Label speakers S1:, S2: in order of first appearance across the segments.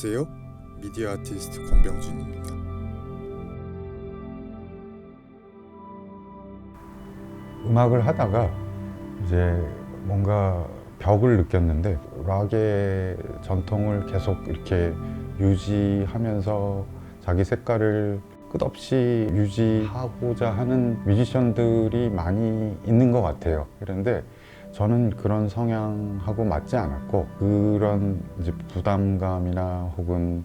S1: 안녕하세요. 미디어 아티스트 권병준입니다.
S2: 음악을 하다가 이제 뭔가 벽을 느꼈는데 락의 전통을 계속 이렇게 유지하면서 자기 색깔을 끝없이 유지하고자 하는 뮤지션들이 많이 있는 것 같아요. 그런데 저는 그런 성향하고 맞지 않았고 그런 이제 부담감이나 혹은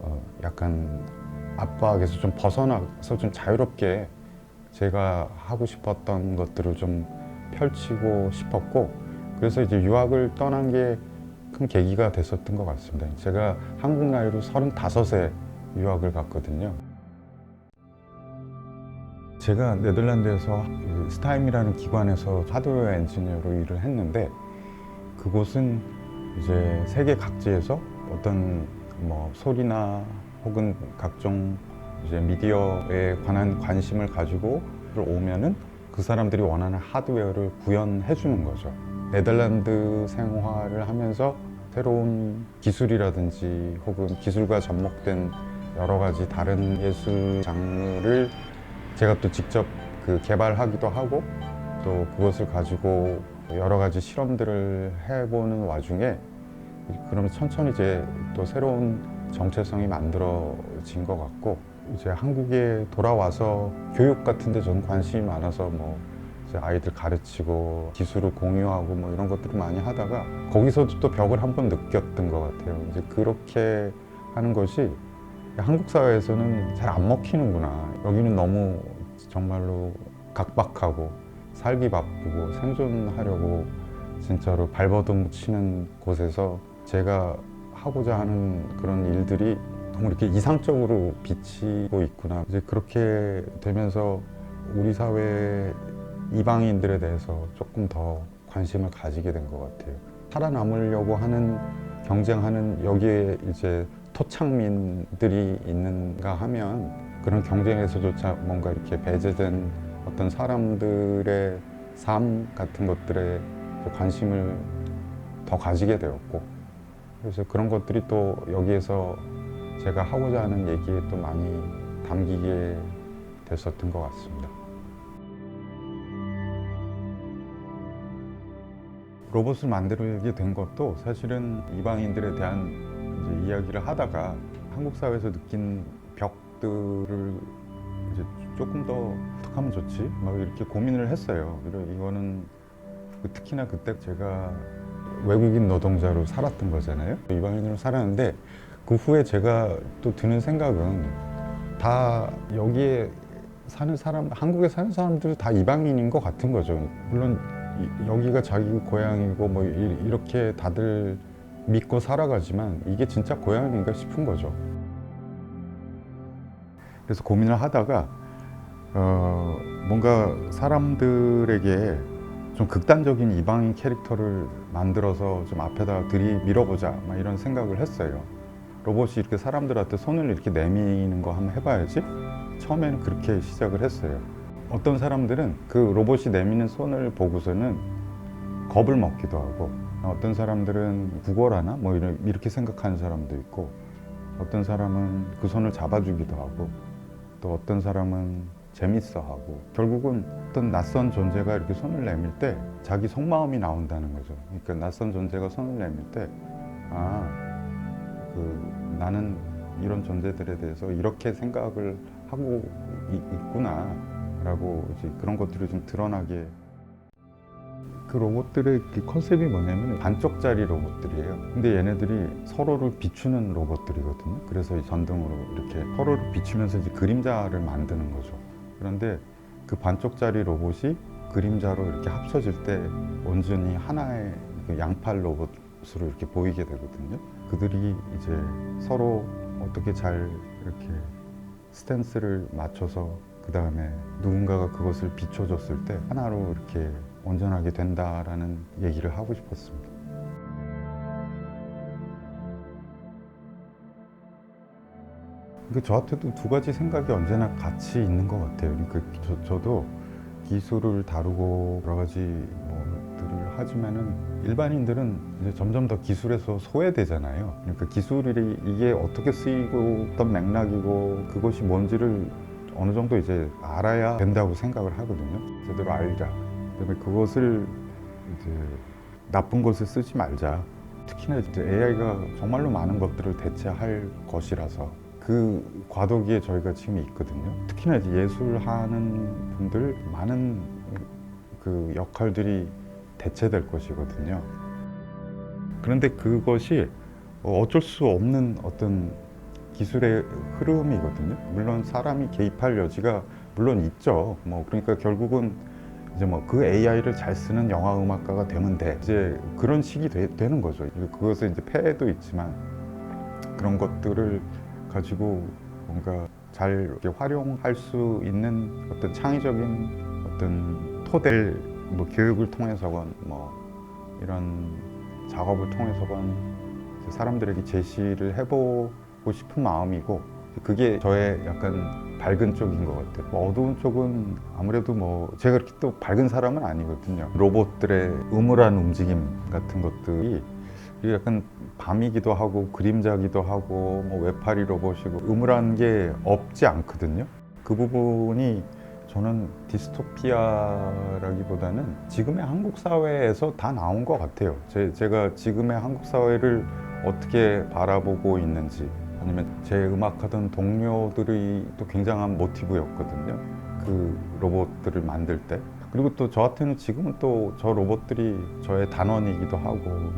S2: 어 약간 압박에서 좀 벗어나서 좀 자유롭게 제가 하고 싶었던 것들을 좀 펼치고 싶었고 그래서 이제 유학을 떠난 게 큰 계기가 됐었던 것 같습니다. 제가 한국 나이로 35에 유학을 갔거든요. 제가 네덜란드에서 그 스타임이라는 기관에서 하드웨어 엔지니어로 일을 했는데 그곳은 이제 세계 각지에서 어떤 뭐 소리나 혹은 각종 이제 미디어에 관한 관심을 가지고 오면은 그 사람들이 원하는 하드웨어를 구현해 주는 거죠. 네덜란드 생활을 하면서 새로운 기술이라든지 혹은 기술과 접목된 여러 가지 다른 예술 장르를 제가 또 직접 그 개발하기도 하고 또 그것을 가지고 여러 가지 실험들을 해보는 와중에 그러면 천천히 이제 또 새로운 정체성이 만들어진 것 같고 이제 한국에 돌아와서 교육 같은데 저는 관심이 많아서 뭐 아이들 가르치고 기술을 공유하고 뭐 이런 것들을 많이 하다가 거기서도 또 벽을 한 번 느꼈던 것 같아요. 이제 그렇게 하는 것이 한국 사회에서는 잘 안 먹히는구나. 여기는 너무 정말로 각박하고 살기 바쁘고 생존하려고 진짜로 발버둥 치는 곳에서 제가 하고자 하는 그런 일들이 너무 이렇게 이상적으로 비치고 있구나. 이제 그렇게 되면서 우리 사회 이방인들에 대해서 조금 더 관심을 가지게 된 것 같아요. 살아남으려고 하는 경쟁하는 여기에 이제 토착민들이 있는가 하면 그런 경쟁에서조차 뭔가 이렇게 배제된 어떤 사람들의 삶 같은 것들에 관심을 더 가지게 되었고 그래서 그런 것들이 또 여기에서 제가 하고자 하는 얘기에 또 많이 담기게 됐었던 것 같습니다. 로봇을 만들게 된 것도 사실은 이방인들에 대한 이제 이야기를 하다가 한국 사회에서 느낀 벽들을 이제 조금 더 어떻게 하면 좋지? 막 이렇게 고민을 했어요. 이거는 그 특히나 그때 제가 외국인 노동자로 살았던 거잖아요. 이방인으로 살았는데 그 후에 제가 또 드는 생각은 다 여기에 사는 사람, 한국에 사는 사람들 다 이방인인 것 같은 거죠. 물론 이- 여기가 자기 고향이고 뭐 이- 이렇게 다들 믿고 살아가지만 이게 진짜 고향인가 싶은 거죠. 그래서 고민을 하다가 어, 뭔가 사람들에게 좀 극단적인 이방인 캐릭터를 만들어서 좀 앞에다 들이 밀어보자 막 이런 생각을 했어요. 로봇이 이렇게 사람들한테 손을 이렇게 내미는 거 한번 해봐야지. 처음에는 그렇게 시작을 했어요. 어떤 사람들은 그 로봇이 내미는 손을 보고서는 겁을 먹기도 하고 어떤 사람들은 구걸하나 뭐 이렇게 생각하는 사람도 있고 어떤 사람은 그 손을 잡아주기도 하고 또 어떤 사람은 재밌어 하고 결국은 어떤 낯선 존재가 이렇게 손을 내밀 때 자기 속마음이 나온다는 거죠. 그러니까 낯선 존재가 손을 내밀 때 아, 그 나는 이런 존재들에 대해서 이렇게 생각을 하고 이- 있구나라고 이제 그런 것들이 좀 드러나게 그 로봇들의 그 컨셉이 뭐냐면 반쪽짜리 로봇들이에요. 근데 얘네들이 서로를 비추는 로봇들이거든요. 그래서 이 전등으로 이렇게 서로를 비추면서 이제 그림자를 만드는 거죠. 그런데 그 반쪽짜리 로봇이 그림자로 이렇게 합쳐질 때 온전히 하나의 그 양팔 로봇으로 이렇게 보이게 되거든요. 그들이 이제 서로 어떻게 잘 이렇게 스탠스를 맞춰서 그 다음에 누군가가 그것을 비춰줬을 때 하나로 이렇게 온전하게 된다라는 얘기를 하고 싶었습니다. 그 저한테도 두 가지 생각이 언제나 같이 있는 것 같아요. 그러니까 저, 저도 기술을 다루고 여러 가지 뭐 것들을 하지만은 일반인들은 이제 점점 더 기술에서 소외되잖아요. 그러니까 기술이 이게 어떻게 쓰이고 어떤 맥락이고 그것이 뭔지를 어느 정도 이제 알아야 된다고 생각을 하거든요. 제대로 알자. 그다음에 그것을 이제 나쁜 것을 쓰지 말자. 특히나 이제 AI가 정말로 많은 것들을 대체할 것이라서 그 과도기에 저희가 지금 있거든요. 특히나 이제 예술하는 분들 많은 그 역할들이 대체될 것이거든요. 그런데 그것이 어쩔 수 없는 어떤 기술의 흐름이거든요. 물론 사람이 개입할 여지가 물론 있죠. 뭐 그러니까 결국은 이제 뭐 그 AI를 잘 쓰는 영화 음악가가 되면 돼. 이제 그런 식이 되, 는 거죠. 그것은 이제 폐해도 있지만 그런 것들을 가지고 뭔가 잘 활용할 수 있는 어떤 창의적인 어떤 토대를 뭐 교육을 통해서건 뭐 이런 작업을 통해서건 사람들에게 제시를 해보고 싶은 마음이고 그게 저의 약간 밝은 쪽인 것 같아요. 뭐 어두운 쪽은 아무래도 뭐 제가 그렇게 또 밝은 사람은 아니거든요. 로봇들의 음울한 움직임 같은 것들이 약간 밤이기도 하고 그림자기도 하고 뭐 외파리 로봇이고 음울한 게 없지 않거든요. 그 부분이 저는 디스토피아라기보다는 지금의 한국 사회에서 다 나온 것 같아요. 제, 제가 지금의 한국 사회를 어떻게 바라보고 있는지 아니면 제 음악하던 동료들이 또 굉장한 모티브였거든요. 그 로봇들을 만들 때. 그리고 또 저한테는 지금은 또 저 로봇들이 저의 단원이기도 하고 뭐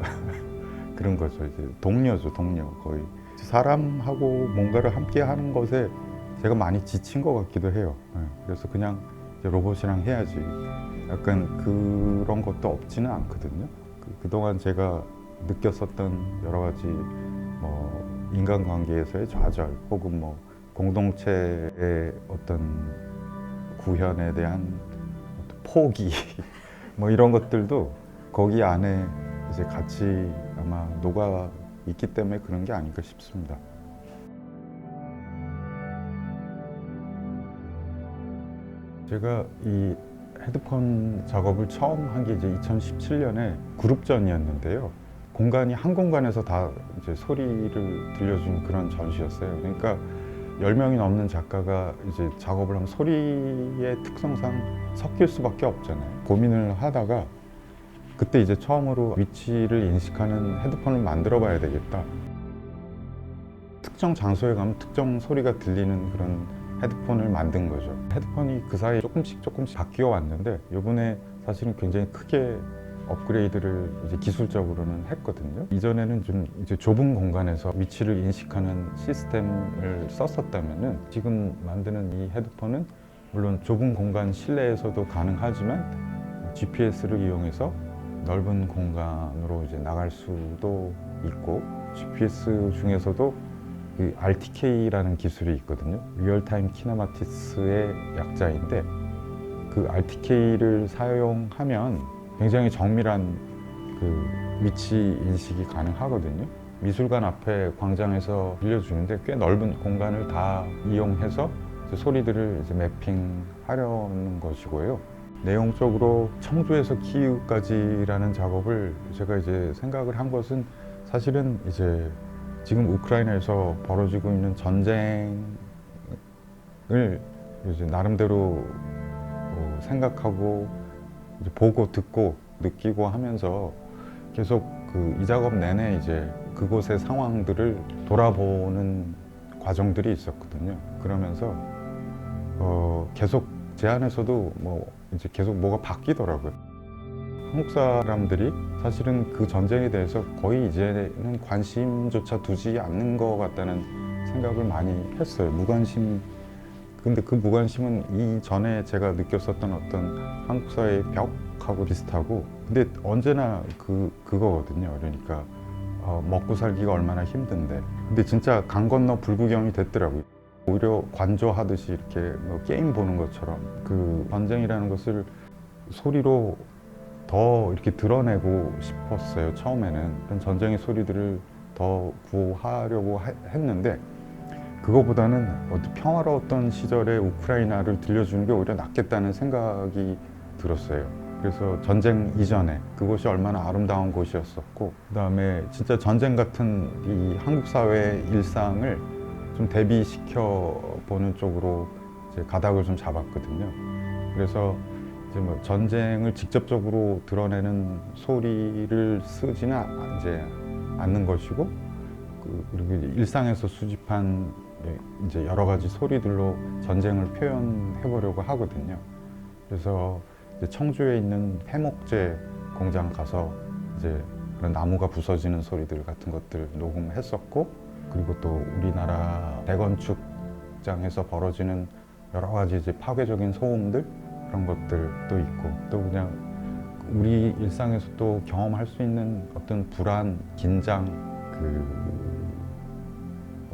S2: 그런 거죠. 이제 동료죠, 동료 거의. 사람하고 뭔가를 함께 하는 것에 제가 많이 지친 것 같기도 해요. 예, 그래서 그냥 로봇이랑 해야지. 약간 그런 것도 없지는 않거든요. 그, 그동안 제가 느꼈었던 여러 가지 뭐 인간관계에서의 좌절 혹은 뭐 공동체의 어떤 구현에 대한 어떤 포기 뭐 이런 것들도 거기 안에 이제 같이 아마 녹아 있기 때문에 그런 게 아닐까 싶습니다. 제가 이 헤드폰 작업을 처음 한 게 이제 2017년에 그룹전이었는데요. 공간이 한 공간에서 다 이제 소리를 들려준 그런 전시였어요. 그러니까 10명이 넘는 작가가 이제 작업을 하면 소리의 특성상 섞일 수밖에 없잖아요. 고민을 하다가 그때 이제 처음으로 위치를 인식하는 헤드폰을 만들어 봐야 되겠다. 특정 장소에 가면 특정 소리가 들리는 그런 헤드폰을 만든 거죠. 헤드폰이 그 사이에 조금씩 조금씩 바뀌어 왔는데 이번에 사실은 굉장히 크게 업그레이드를 이제 기술적으로는 했거든요. 이전에는 좀 이제 좁은 공간에서 위치를 인식하는 시스템을 썼었다면은 지금 만드는 이 헤드폰은 물론 좁은 공간 실내에서도 가능하지만 GPS를 이용해서 넓은 공간으로 이제 나갈 수도 있고 GPS 중에서도 그 RTK라는 기술이 있거든요. 리얼타임 키네마티스의 약자인데 그 RTK를 사용하면 굉장히 정밀한 그 위치 인식이 가능하거든요. 미술관 앞에 광장에서 빌려주는데 꽤 넓은 공간을 다 이용해서 소리들을 이제 매핑하려는 것이고요. 내용적으로 청주에서 키우까지라는 작업을 제가 이제 생각을 한 것은 사실은 이제 지금 우크라이나에서 벌어지고 있는 전쟁을 이제 나름대로 어, 생각하고 보고 듣고 느끼고 하면서 계속 그 이 작업 내내 이제 그곳의 상황들을 돌아보는 과정들이 있었거든요. 그러면서 어 계속 제 안에서도 뭐 이제 계속 뭐가 바뀌더라고요. 한국 사람들이 사실은 그 전쟁에 대해서 거의 이제는 관심조차 두지 않는 것 같다는 생각을 많이 했어요. 무관심. 근데 그 무관심은 이전에 제가 느꼈었던 어떤 한국 사회의 벽하고 비슷하고 근데 언제나 그, 그거거든요. 그러니까 어, 먹고 살기가 얼마나 힘든데 근데 진짜 강 건너 불구경이 됐더라고요. 오히려 관조하듯이 이렇게 뭐 게임 보는 것처럼 그 전쟁이라는 것을 소리로 더 이렇게 드러내고 싶었어요 처음에는 전쟁의 소리들을 더 구하려고 하- 했는데 그거보다는 어떤 평화로웠던 시절에 우크라이나를 들려주는 게 오히려 낫겠다는 생각이 들었어요 그래서 전쟁 이전에 그곳이 얼마나 아름다운 곳이었었고 그다음에 진짜 전쟁 같은 이 한국 사회의 일상을 좀 대비시켜 보는 쪽으로 이제 가닥을 좀 잡았거든요. 그래서 이제 뭐 전쟁을 직접적으로 드러내는 소리를 쓰지는 아- 이제 않는 것이고 그- 그리고 일상에서 수집한 이제 여러 가지 소리들로 전쟁을 표현해 보려고 하거든요. 그래서 청주에 있는 해목재 공장 가서 이제 그런 나무가 부서지는 소리들 같은 것들 녹음했었고 그리고 또 우리나라 대건축장에서 벌어지는 여러 가지 이제 파괴적인 소음들 그런 것들도 있고 또 그냥 우리 일상에서 또 경험할 수 있는 어떤 불안, 긴장, 그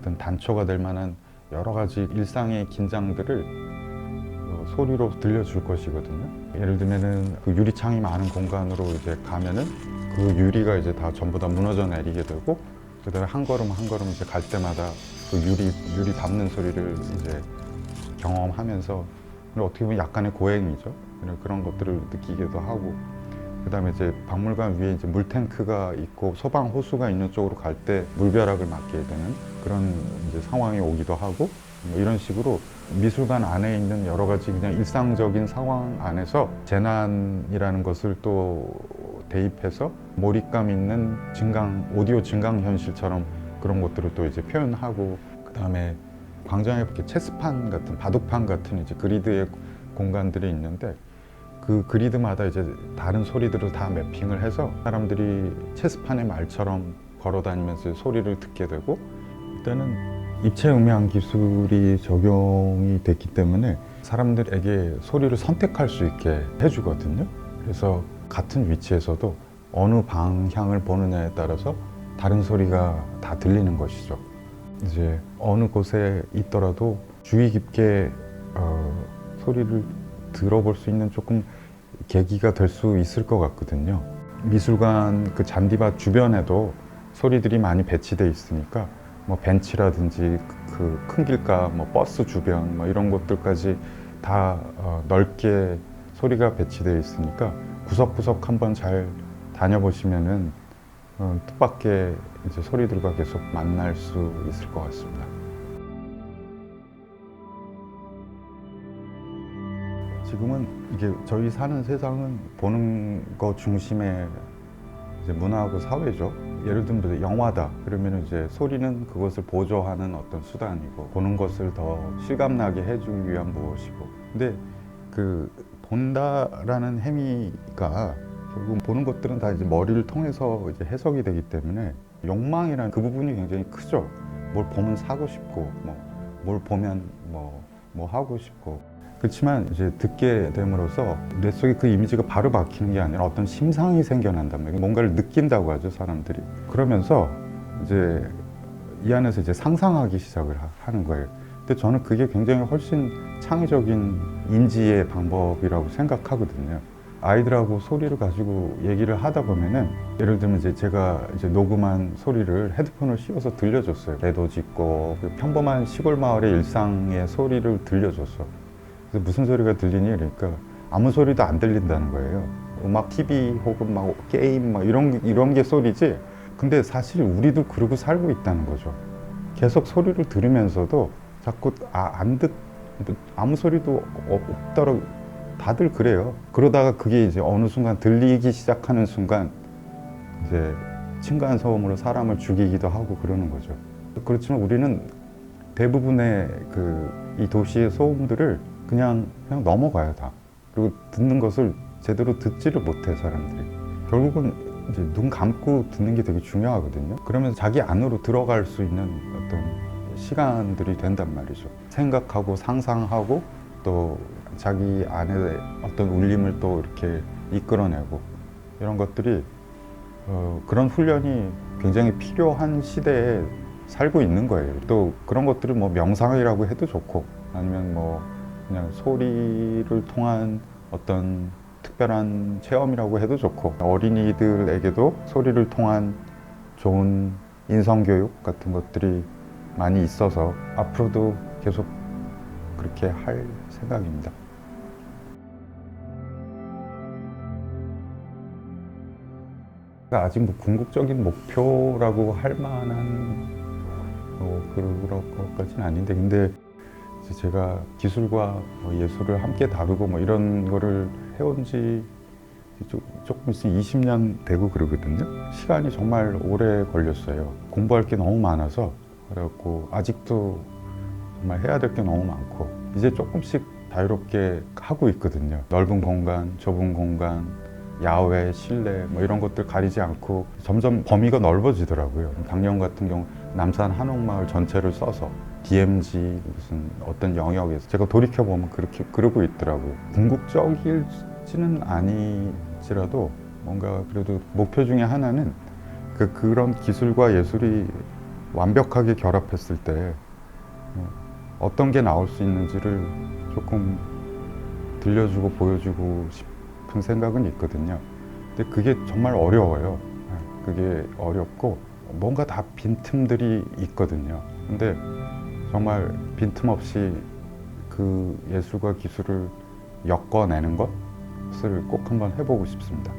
S2: 어떤 단초가 될 만한 여러 가지 일상의 긴장들을 어, 소리로 들려줄 것이거든요. 예를 들면은 그 유리창이 많은 공간으로 이제 가면은 그 유리가 이제 다 전부 다 무너져 내리게 되고 그다음에 한 걸음 한 걸음 이제 갈 때마다 그 유리 유리 밟는 소리를 이제 경험하면서 어떻게 보면 약간의 고행이죠. 그런 것들을 느끼기도 하고 그다음에 이제 박물관 위에 이제 물탱크가 있고 소방 호수가 있는 쪽으로 갈 때 물벼락을 맞게 되는 그런 이제 상황이 오기도 하고 뭐 이런 식으로 미술관 안에 있는 여러 가지 그냥 일상적인 상황 안에서 재난이라는 것을 또 대입해서 몰입감 있는 증강 오디오 증강 현실처럼 그런 것들을 또 이제 표현하고 그다음에 광장에 이렇게 체스판 같은 바둑판 같은 이제 그리드의 공간들이 있는데 그 그리드마다 이제 다른 소리들을 다 매핑을 해서 사람들이 체스판의 말처럼 걸어 다니면서 소리를 듣게 되고 일단은 입체 음향 기술이 적용이 됐기 때문에 사람들에게 소리를 선택할 수 있게 해주거든요. 그래서 같은 위치에서도 어느 방향을 보느냐에 따라서 다른 소리가 다 들리는 것이죠. 이제 어느 곳에 있더라도 주의 깊게 어, 소리를 들어볼 수 있는 조금 계기가 될 수 있을 것 같거든요. 미술관 그 잔디밭 주변에도 소리들이 많이 배치돼 있으니까 뭐 벤치라든지 그 큰 길가, 뭐 버스 주변 뭐 이런 곳들까지 다 어, 넓게 소리가 배치돼 있으니까 구석구석 한번 잘 다녀보시면은 어, 뜻밖의 이제 소리들과 계속 만날 수 있을 것 같습니다. 지금은 이게 저희 사는 세상은 보는 것 중심의 문화하고 사회죠. 예를 들면 영화다. 그러면 이제 소리는 그것을 보조하는 어떤 수단이고 보는 것을 더 실감나게 해주기 위한 무엇이고. 근데 그 본다라는 행위가 결국 보는 것들은 다 이제 머리를 통해서 이제 해석이 되기 때문에 욕망이라는 그 부분이 굉장히 크죠. 뭘 보면 사고 싶고, 뭐 뭘 보면 뭐, 뭐 하고 싶고. 그렇지만 이제 듣게 됨으로써 뇌 속에 그 이미지가 바로 박히는 게 아니라 어떤 심상이 생겨난단 말이에요. 뭔가를 느낀다고 하죠, 사람들이. 그러면서 이제 이 안에서 이제 상상하기 시작을 하- 하는 거예요. 근데 저는 그게 굉장히 훨씬 창의적인 인지의 방법이라고 생각하거든요. 아이들하고 소리를 가지고 얘기를 하다 보면은 예를 들면 이제 제가 이제 녹음한 소리를 헤드폰을 씌워서 들려줬어요. 매도 짓고 그 평범한 시골 마을의 일상의 소리를 들려줬어. 무슨 소리가 들리니 그러니까 아무 소리도 안 들린다는 거예요. 음악, TV 혹은 막 게임 막 이런 이런 게 소리지. 근데 사실 우리도 그러고 살고 있다는 거죠. 계속 소리를 들으면서도 자꾸 아, 안 듣, 뭐 아무 소리도 없- 없더라고. 다들 그래요. 그러다가 그게 이제 어느 순간 들리기 시작하는 순간 이제 층간 소음으로 사람을 죽이기도 하고 그러는 거죠. 그렇지만 우리는 대부분의 그 이 도시의 소음들을 그냥 그냥 넘어가요 다. 그리고 듣는 것을 제대로 듣지를 못해 사람들이. 결국은 이제 눈 감고 듣는 게 되게 중요하거든요. 그러면서 자기 안으로 들어갈 수 있는 어떤 시간들이 된단 말이죠. 생각하고 상상하고 또 자기 안에 어떤 울림을 또 이렇게 이끌어내고 이런 것들이 어, 그런 훈련이 굉장히 필요한 시대에 살고 있는 거예요. 또 그런 것들을 뭐 명상이라고 해도 좋고 아니면 뭐 그냥 소리를 통한 어떤 특별한 체험이라고 해도 좋고 어린이들에게도 소리를 통한 좋은 인성교육 같은 것들이 많이 있어서 앞으로도 계속 그렇게 할 생각입니다. 아직 뭐 궁극적인 목표라고 할 만한 뭐 그럴 것까지는 아닌데 근데 이제 제가 기술과 뭐 예술을 함께 다루고 뭐 이런 거를 해온 지 조- 조금 있으면 20년 되고 그러거든요. 시간이 정말 오래 걸렸어요. 공부할 게 너무 많아서 그래갖고 아직도 정말 해야 될 게 너무 많고 이제 조금씩 자유롭게 하고 있거든요. 넓은 공간, 좁은 공간, 야외, 실내 뭐 이런 것들 가리지 않고 점점 범위가 넓어지더라고요. 작년 같은 경우 남산 한옥마을 전체를 써서 DMZ 무슨 어떤 영역에서 제가 돌이켜 보면 그렇게 그러고 있더라고요. 궁극적일지는 아니지라도 뭔가 그래도 목표 중에 하나는 그 그런 기술과 예술이 완벽하게 결합했을 때 어, 어떤 게 나올 수 있는지를 조금 들려주고 보여주고 싶은 생각은 있거든요. 근데 그게 정말 어려워요. 예, 그게 어렵고 뭔가 다 빈틈들이 있거든요. 근데 정말 빈틈없이 그 예술과 기술을 엮어내는 것을 꼭 한번 해보고 싶습니다.